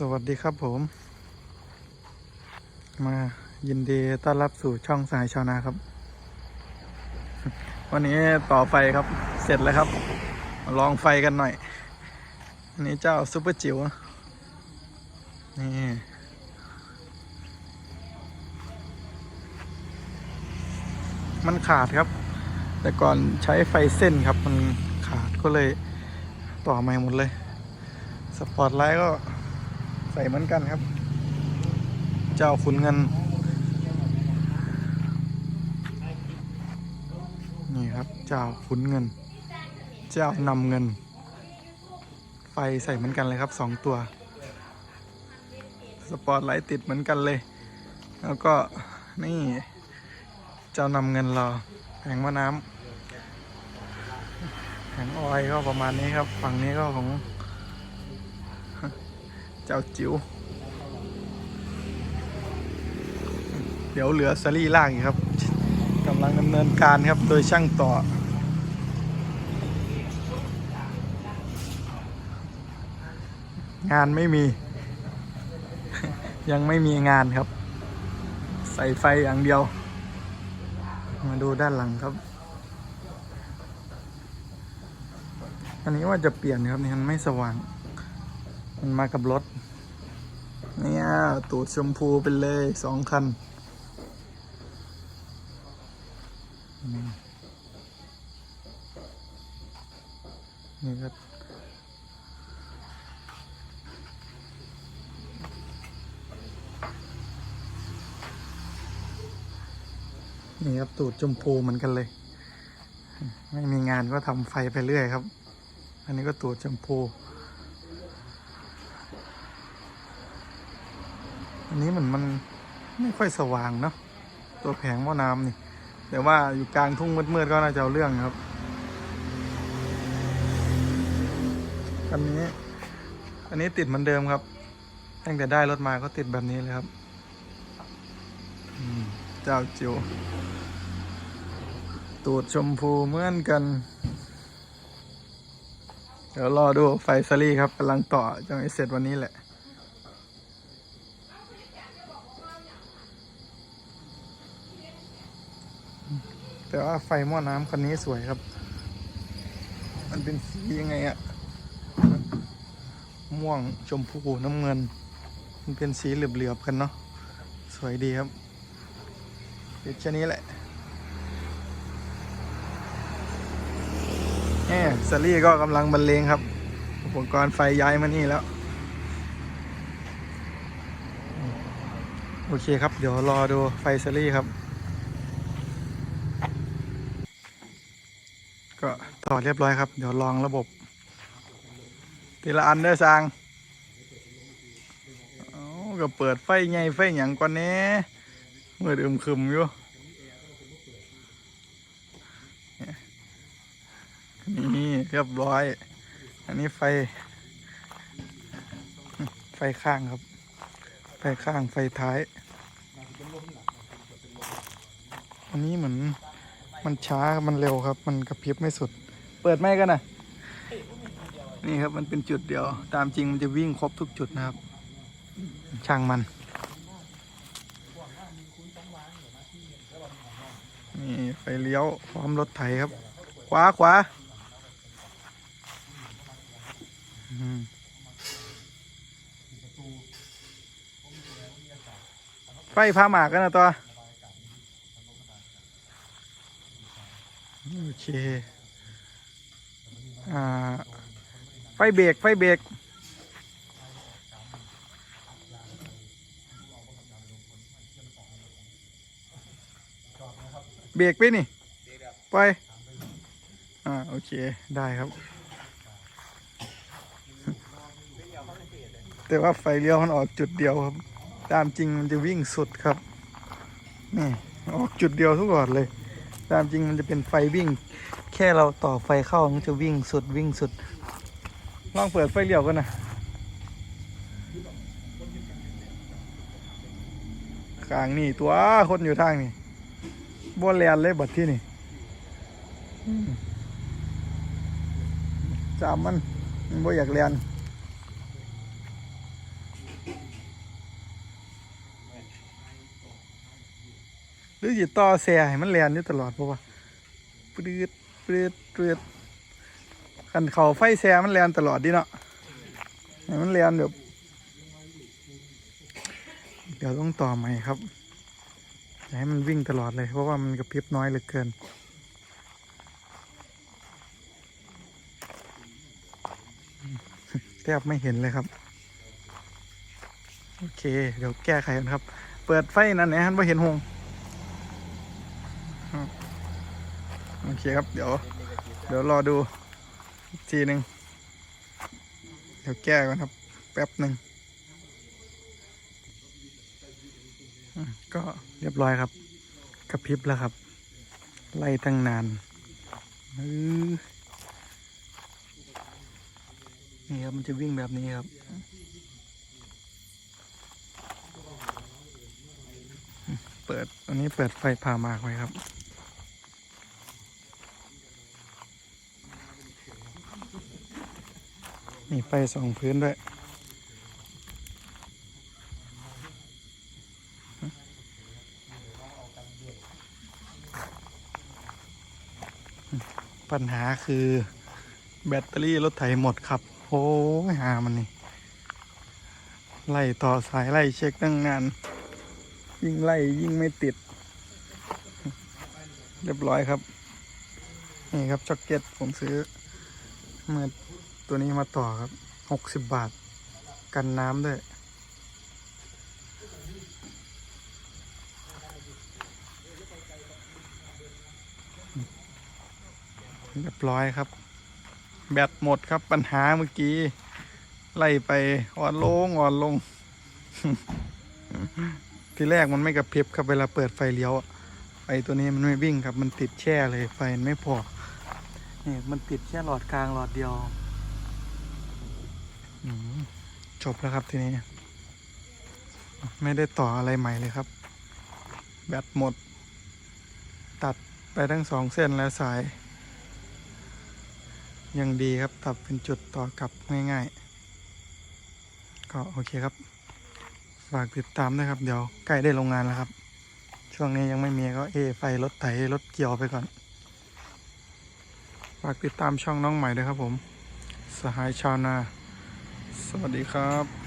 สวัสดีครับผม มายินดีต้อนรับสู่ช่องสายชาวนาครับ วันนี้ต่อไฟครับ เสร็จแล้วครับ ลองไฟกันหน่อย อันนี้เจ้าซุปเปอร์จิ๋วนี่มันขาดครับ แต่ก่อนใช้ไฟเส้นครับ มันขาดก็เลยต่อใหม่หมดเลย สปอตไลท์ก็ ใส่เหมือนกันครับ เจ้าขุนเงิน นี่ครับ เจ้าขุนเงิน เจ้านำเงิน ไฟใส่เหมือนกันเลยครับสองตัว สปอตไลท์ติดเหมือนกันเลย แล้วก็นี่เจ้านำเงินราแผงมะน้ำแผงออยก็ประมาณนี้ครับ ฝั่งนี้ก็ของ เจ้าจิ๋วเดี๋ยวเหลือสลี่ล่างอีกครับกำลังดำเนินการครับโดยช่างต่อ งานไม่มี ยังไม่มีงานครับ ใส่ไฟอย่างเดียว มาดูด้านหลังครับ อันนี้ว่าจะเปลี่ยนครับนี่มันไม่สว่าง มันมากับรถ เนี่ย ตูดชมพูไปเลยสองคัน นี่ครับนี่ครับตูดชมพูเหมือนกันเลย ไม่มีงานก็ทำไฟไปเรื่อยครับ อันนี้ก็ตูดชมพู อันนี้เหมือนมันไม่ค่อยสว่างเนาะตัวแผงหม้อน้ำนี่ แต่ว่าอยู่กลางทุ่งมืดๆก็น่าจะเอาเรื่องครับอันนี้ อันนี้ติดเหมือนเดิมครับ ตั้งแต่ได้รถมาก็ติดแบบนี้เลยครับเจ้าจิ๋วตูดชมพูเหมือนกัน เดี๋ยวรอดูไฟซารี่ครับกำลังต่อจะไม่เสร็จวันนี้แหละ แต่ว่าไฟหม้อน้ำคันนี้สวยครับ มันเป็นสียังไงอะม่วงชมพูน้ำเงิน มันเป็นสีเหลือบๆกันเนาะ สวยดีครับติดแค่นี้แหละแหมสลี่ก็กำลังบรรเลงครับ อุปกรณ์ไฟย้ายมานี่แล้ว โอเคครับ เดี๋ยวรอดูไฟสลี่ครับ ก็ต่อเรียบร้อยครับ เดี๋ยวลองระบบทีละอันเด้อสร้างก็เปิดไฟไงไฟหยังก่อนแหนี้มืดอึมครึมอยู่นี่เรียบร้อย อันนี้ไฟ ไฟข้างครับ ไฟข้างไฟท้าย อันนี้เหมือน มันช้ามันเร็วครับ มันกระพริบไม่สุด เปิดไม่กันนะนี่ครับมันเป็นจุดเดียว ตามจริงมันจะวิ่งครบทุกจุดนะครับ ช่างมัน นี่ไฟเลี้ยวพร้อมรถไถครับ ขวาขวาอืมไฟพาหมากกันนะตัว โอเคอ่าไฟเบรกไฟเบรกเบรกไปนี่ไปอ่าโอเคได้ครับ แต่ว่าไฟเลี้ยวมันออกจุดเดียวครับ ตามจริงมันจะวิ่งสุดครับนี่ออกจุดเดียวทุกหลอดเลย ตามจริงมันจะเป็นไฟวิ่ง แค่เราต่อไฟเข้ามันจะวิ่งสุดวิ่งสุด ลองเปิดไฟเลี้ยวกันนะข้างนี่ตัวคนอยู่ทางนี่บ่แลนเลยบัดที่นี่อืมจามมันมันบ่อยากแลน รือจะต่อแซ่ให้มันแลนอยู่ตลอดเพราะว่าปลืดปลืดปลืดคันเขาไฟแซ่มันแลนตลอดดิเนาะให้มันแลนแบบเดี๋ยวต้องต่อใหม่ครับอย่าให้มันวิ่งตลอดเลย เพราะว่ามันกระพริบน้อยเหลือเกินแทบไม่เห็นเลยครับ โอเค เดี๋ยวแก้ไขกันครับ เปิดไฟนั่นไหนฮันว่าเห็นหง โอเคครับ เดี๋ยว เดี๋ยวรอดูทีหนึ่งเดี๋ยวแก้ก่อนครับ แป๊บหนึ่งก็เรียบร้อยครับ กระพริบแล้วครับ ไล่ตั้งนานนี่ครับมันจะวิ่งแบบนี้ครับเปิดอันนี้เปิดไฟผ่ามากไว้ครับ มีไฟสองพื้นด้วยปัญหาคือแบตเตอรี่รถไถหมดครับ โอ้ยหามันนี่ ไล่ต่อสายไล่เช็คตั้งนาน ยิ่งไล่ยิ่งไม่ติด เรียบร้อยครับ นี่ครับจ็อกเก็ตผมซื้อเมื่อ ตัวนี้มาต่อครับหกสิบบาท กันน้ำด้วยเรียบร้อยครับ แบตหมดครับปัญหาเมื่อกี้ ไล่ไปอ่อนลงอ่อนลง ทีแรกมันไม่กระพริบครับเวลาเปิดไฟเลี้ยวอะไฟตัวนี้มันไม่วิ่งครับ มันติดแช่เลยไฟไม่พอนี่มันติดแค่หลอดกลางหลอดเดียว จบแล้วครับทีนี้ ไม่ได้ต่ออะไรใหม่เลยครับ แบตหมด ตัดไปทั้งสองเส้นและสาย ยังดีครับตัดเป็นจุดต่อกลับง่ายๆ ก็โอเคครับ ฝากติดตามด้วยครับ เดี๋ยวใกล้ได้โรงงานแล้วครับ ช่วงนี้ยังไม่มีก็เอไฟรถไถรถเกี่ยวไปก่อน ฝากติดตามช่องน้องใหม่ด้วยครับผม สหายชาวนา สวัสดีครับ